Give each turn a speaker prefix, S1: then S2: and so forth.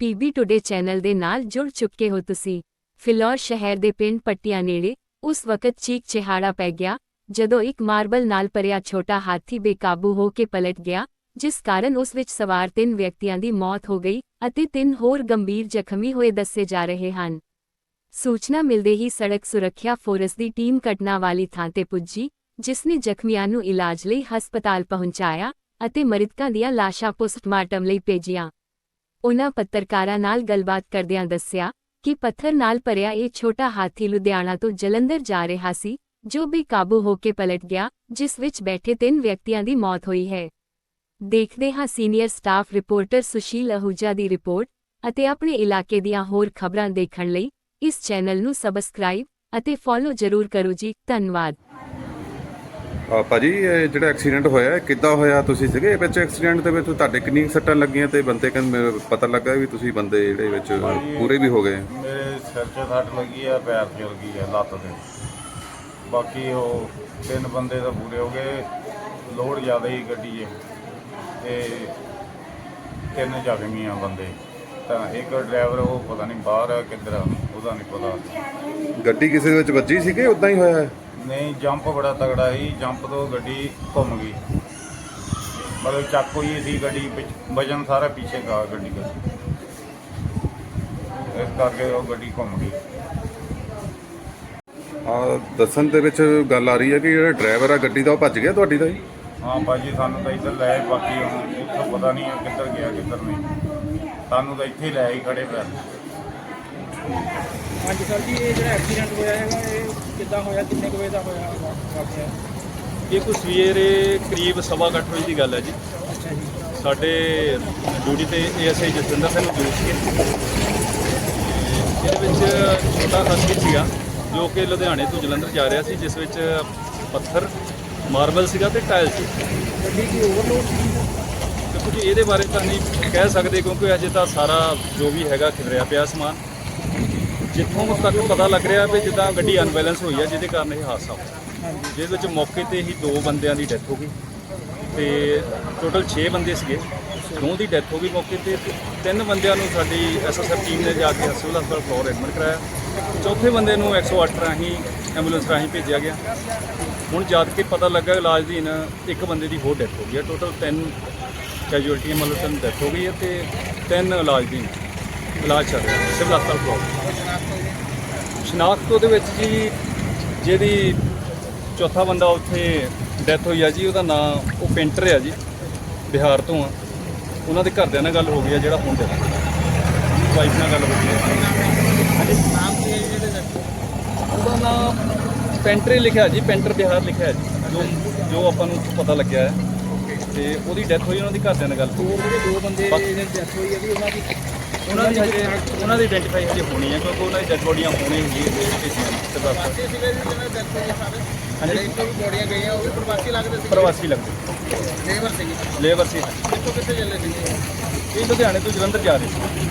S1: PB today channel ਦੇ ਨਾਲ ਜੁੜ ਚੁੱਕੇ ਹੋ ਤੁਸੀਂ। ਫਿਲੌਰ ਸ਼ਹਿਰ ਦੇ ਪਿੰਡ ਪੱਟੀਆਂ ਨੇੜੇ ਉਸ ਵਕਤ ਚੀਕ ਚਿਹਾੜਾ ਪੈ ਗਿਆ, ਜਦੋਂ ਇੱਕ ਮਾਰਬਲ ਨਾਲ ਭਰਿਆ ਛੋਟਾ ਹਾਥੀ ਬੇਕਾਬੂ ਹੋ ਕੇ ਪਲਟ ਗਿਆ, ਜਿਸ ਕਾਰਨ ਉਸ ਵਿੱਚ ਸਵਾਰ ਤਿੰਨ ਵਿਅਕਤੀਆਂ ਦੀ ਮੌਤ ਹੋ ਗਈ ਅਤੇ ਤਿੰਨ ਹੋਰ ਗੰਭੀਰ ਜ਼ਖਮੀ ਹੋਏ ਦੱਸੇ ਜਾ ਰਹੇ ਹਨ। ਸੂਚਨਾ ਮਿਲਦੇ ਹੀ ਸੜਕ ਸੁਰੱਖਿਆ ਫੋਰਸ ਦੀ ਟੀਮ ਘਟਨਾ ਵਾਲੀ ਥਾਂ ਤੇ ਪੁੱਜੀ, ਜਿਸ ਨੇ ਜ਼ਖਮੀਆਂ ਨੂੰ ਇਲਾਜ ਲਈ ਹਸਪਤਾਲ ਪਹੁੰਚਾਇਆ ਅਤੇ ਮ੍ਰਿਤਕਾਂ ਦੀਆਂ ਲਾਸ਼ਾਂ ਪੋਸਟਮਾਰਟਮ ਲਈ ਭੇਜੀਆਂ। ਉਨ੍ਹਾਂ ਪੱਤਰਕਾਰਾਂ ਨਾਲ ਗੱਲਬਾਤ ਕਰਦਿਆਂ ਦੱਸਿਆ ਕਿ ਪੱਥਰ ਨਾਲ ਭਰਿਆ ਇਹ ਛੋਟਾ ਹਾਥੀ ਲੁਧਿਆਣਾ ਤੋਂ ਜਲੰਧਰ ਜਾ ਰਿਹਾ ਸੀ, ਜੋ ਬੇਕਾਬੂ ਹੋ ਕੇ ਪਲਟ ਗਿਆ, ਜਿਸ ਵਿੱਚ ਬੈਠੇ ਤਿੰਨ ਵਿਅਕਤੀਆਂ ਦੀ ਮੌਤ ਹੋਈ ਹੈ। ਦੇਖਦੇ ਹਾਂ senior staff reporter Sushil Ahuja ਦੀ ਰਿਪੋਰਟ ਅਤੇ ਆਪਣੇ ਇਲਾਕੇ ਦੀਆਂ ਹੋਰ ਖਬਰਾਂ ਦੇਖਣ ਲਈ ਇਸ ਚੈਨਲ ਨੂੰ ਸਬਸਕ੍ਰਾਈਬ ਅਤੇ ਫੋਲੋ ਜ਼ਰੂਰ ਕਰੋ ਜੀ, ਧੰਨਵਾਦ।
S2: ਭਾਜੀ ਇਹ ਜਿਹੜਾ ਐਕਸੀਡੈਂਟ ਹੋਇਆ ਇਹ ਕਿੱਦਾਂ ਹੋਇਆ? ਤੁਸੀਂ ਸੀਗੇ ਵਿੱਚ ਐਕਸੀਡੈਂਟ ਦੇ ਵਿੱਚ? ਤੁਹਾਡੇ ਕਿੰਨੀ ਕੁ ਸੱਟਾਂ ਲੱਗੀਆਂ ਤੇ ਬੰਦੇ ਕਹਿੰਦੇ ਮੈਨੂੰ ਪਤਾ ਲੱਗਾ ਵੀ ਤੁਸੀਂ ਬੰਦੇ ਜਿਹੜੇ ਵਿੱਚ ਪੂਰੇ ਵੀ ਹੋ ਗਏ।
S3: ਮੇਰੇ ਸਿਰ 'ਚ ਸੱਟ ਲੱਗੀ ਆ ਪੈਰ 'ਚ ਲੱਗੀ ਆ ਲੱਤ ਤੇ। ਬਾਕੀ ਉਹ ਤਿੰਨ ਬੰਦੇ ਤਾਂ ਪੂਰੇ ਹੋ ਗਏ। ਲੋਡ ਜ਼ਿਆਦਾ ਹੀ ਗੱਡੀ 'ਚ। ਤੇ ਤਿੰਨ ਜ਼ਖਮੀ ਆ ਬੰਦੇ। ਤਾਂ ਇੱਕ ਡਰਾਈਵਰ ਉਹ ਪਤਾ ਨਹੀਂ ਬਾਹਰ ਆ ਕਿੱਧਰ ਆ ਉਹਦਾ ਨਹੀਂ ਪਤਾ।
S2: ਗੱਡੀ ਕਿਸੇ ਦੇ ਵਿੱਚ ਵੱਜੀ ਸੀ ਕਿ ਉਦਾਂ ਹੀ ਹੋਇਆ? ਹੈ?
S3: ਨਹੀਂ ਜੰਪ ਬੜਾ ਤਗੜਾ ਸੀ ਜੰਪ ਤੋਂ ਗੱਡੀ ਘੁੰਮ ਗਈ। ਮਤਲਬ ਚੱਕ ਹੋਈ ਸੀ ਗੱਡੀ ਵਜਨ ਸਾਰਾ ਪਿੱਛੇ ਦਾ ਗੱਡੀ ਦਾ। ਇਸ ਕਰਕੇ ਉਹ ਗੱਡੀ ਘੁੰਮ ਗਈ।
S2: ਆ ਦੱਸਣ ਦੇ ਵਿੱਚ ਗੱਲ ਆ ਰਹੀ ਹੈ ਕਿ ਜਿਹੜਾ ਡਰਾਈਵਰ ਆ ਗੱਡੀ ਦਾ ਉਹ ਭੱਜ ਗਿਆ ਤੁਹਾਡੀ ਦਾ ਜੀ?
S3: ਹਾਂ ਭਾਜੀ ਸਾਨੂੰ ਤਾਂ ਇੱਧਰ ਲੈ ਬਾਕੀ ਹੁਣ ਉੱਥੋਂ ਪਤਾ ਨਹੀਂ ਹੈ ਕਿੱਧਰ ਗਿਆ ਕਿੱਧਰ ਨਹੀਂ। ਸਾਨੂੰ ਤਾਂ ਇੱਥੇ ਹੀ ਲੈ ਆਈ ਖੜੇ ਪੈਰ।
S4: ਹਾਂਜੀ ਸਰ ਜੀ ਇਹ ਜਿਹੜਾ ਐਕਸੀਡੈਂਟ ਹੋਇਆ ਹੈਗਾ ਇਹ ਕਿੱਦਾਂ ਹੋਇਆ? ਕਿੰਨੇ ਕੁ ਵਜੇ ਦਾ ਹੋਇਆ ਵਾ-
S5: ਇਹ ਕੋਈ ਸਵੇਰੇ ਕਰੀਬ ਸਵਾ ਕੁ ਅੱਠ ਵਜੇ ਦੀ ਗੱਲ ਹੈ ਜੀ।
S4: ਅੱਛਾ ਜੀ।
S5: ਸਾਡੇ ਡਿਊਟੀ ਤੇ ਏਐਸਆਈ ਜਸਵਿੰਦਰ ਸਿੰਘ ਮੌਜੂਦ ਸੀਗੇ ਤੇ ਇਹਦੇ ਵਿੱਚ ਛੋਟਾ ਹਾਥੀ ਸੀਗਾ ਜੋ ਕਿ ਲੁਧਿਆਣੇ ਤੋਂ ਜਲੰਧਰ ਜਾ ਰਿਹਾ ਸੀ ਜਿਸ ਵਿੱਚ ਪੱਥਰ ਮਾਰਬਲ ਸੀਗਾ ਤੇ ਟਾਇਲ ਸੀ।
S4: ਗੱਡੀ ਕੀ ਓਵਰਲੋਡ ਸੀ
S5: ਦੇਖੋ ਜੀ ਇਹਦੇ ਬਾਰੇ ਤਾਂ ਨਹੀਂ ਕਹਿ ਸਕਦੇ ਕਿਉਂਕਿ ਅਜੇ ਤਾਂ ਸਾਰਾ ਜੋ ਵੀ ਹੈਗਾ ਖਿਲਰਿਆ ਪਿਆ ਸਮਾਨ। ਜਿੱਥੋਂ ਤੱਕ ਪਤਾ ਲੱਗ ਰਿਹਾ ਵੀ ਜਿੱਦਾਂ ਗੱਡੀ ਅਨਬੈਲੈਂਸ ਹੋਈ ਹੈ ਜਿਹਦੇ ਕਾਰਨ ਇਹ ਹਾਦਸਾ ਹੋਇਆ। ਜਿਹਦੇ ਵਿੱਚ ਮੌਕੇ ਤੇ ਹੀ ਦੋ ਬੰਦਿਆਂ ਦੀ ਡੈਥ ਹੋ ਗਈ ਤੇ ਟੋਟਲ 6 ਬੰਦੇ ਸੀਗੇ। ਦੋ ਦੀ ਡੈਥ ਹੋ ਗਈ ਮੌਕੇ ਤੇ ਤੇ ਤਿੰਨ ਬੰਦਿਆਂ ਨੂੰ ਸਾਡੀ ਐਸਐਸਐਫ ਟੀਮ ਨੇ ਜਾ ਕੇ ਸਿਵਲ ਹਸਪਤਾਲ ਫਲੋਰ ਐਡਮਿਟ ਕਰਾਇਆ। ਚੌਥੇ ਬੰਦੇ ਨੂੰ 108 ਰਾਹੀਂ ਐਂਬੂਲੈਂਸ ਰਾਹੀਂ ਭੇਜਿਆ ਗਿਆ। ਹੁਣ ਜਦ ਕੇ ਪਤਾ ਲੱਗਾ ਇਲਾਜ ਦੀ ਇੱਕ ਬੰਦੇ ਦੀ ਹੋਰ ਡੈਥ ਹੋ ਗਈ ਹੈ ਟੋਟਲ 10 ਕੈਜੂਅਲਟੀਆਂ ਮਤਲਬ ਤਿੰਨ ਡੈਥ ਹੋ ਗਈ ਹੈ ਤੇ ਤਿੰਨ ਇਲਾਜ ਦੀ ਨੇ। ਇਲਾਜ ਚੱਲ ਰਿਹਾ ਸਿਵਲ ਹਸਪਤਾਲ ਫਲੋਰ ਸ਼ਨਾਖਤ ਉਹਦੇ ਵਿੱਚ ਜੀ ਜਿਹਦੀ ਚੌਥਾ ਬੰਦਾ ਉੱਥੇ ਡੈਥ ਹੋਈ ਆ ਜੀ ਉਹਦਾ ਨਾਮ ਉਹ ਪੇਂਟਰ ਆ ਜੀ ਬਿਹਾਰ ਤੋਂ ਆ। ਉਹਨਾਂ ਦੇ ਘਰਦਿਆਂ ਨਾਲ ਗੱਲ ਹੋ ਗਈ ਆ ਜਿਹੜਾ ਹੁਣ ਡੈਥ ਵਾਈਫ ਨਾਲ ਗੱਲ ਹੋ ਗਈ ਆ।
S4: ਹੈ ਜਿਹੜੇ ਦਾ?
S5: ਉਹਦਾ ਨਾਮ ਪੇਂਟਰ ਹੀ ਲਿਖਿਆ ਜੀ ਪੇਂਟਰ ਬਿਹਾਰ ਲਿਖਿਆ ਜੀ ਜੋ ਜੋ ਆਪਾਂ ਨੂੰ ਪਤਾ ਲੱਗਿਆ ਹੈ। ਤੇ ਉਹਦੀ ਡੈਥ ਹੋਈ ਉਹਨਾਂ ਦੀ ਘਰਦਿਆਂ ਨਾਲ ਗੱਲ
S4: ਹੋਰ ਜਿਹੜੇ ਦੋ ਬੰਦੇ ਨੇ ਡੈਥ ਹੋਈ ਹੈ ਵੀ ਉਹਨਾਂ ਦੀ
S5: ਉਹਨਾਂ ਦੀ ਹਜੇ ਉਹਨਾਂ ਦੀ ਆਇਡੈਂਟੀਫਾਈ ਹਜੇ ਹੋਣੀ ਹੈ ਕਿਉਂਕਿ ਉਹਨਾਂ ਦੀ ਡੈਡ ਬੋਡੀਆਂ ਹੋਣੀ ਹੈ ਭੇਜੀਆਂ ਬਸ।
S4: ਸੀਗੇ ਜਿਹਨਾਂ ਡੈਥ ਹੋਈ ਸਾਰੇ?
S5: ਹਾਂਜੀ?
S4: ਵੀ ਬੋਡੀਆਂ ਗਈਆਂ ਉਹ ਵੀ ਪ੍ਰਵਾਸੀ ਲੱਗਦੇ ਸੀ
S5: ਪ੍ਰਵਾਸੀ ਲੱਗਦੇ।
S4: ਲੇਬਰ ਸੀਗੀ।
S5: ਲੇਬਰ ਸੀ।
S4: ਕਿੱਥੋਂ ਕਿੱਥੇ ਚੱਲੇ ਸੀਗੇ?
S5: ਇਹ ਲੁਧਿਆਣੇ ਤੋਂ ਜਲੰਧਰ ਜਾ ਰਹੇ ਸੀ।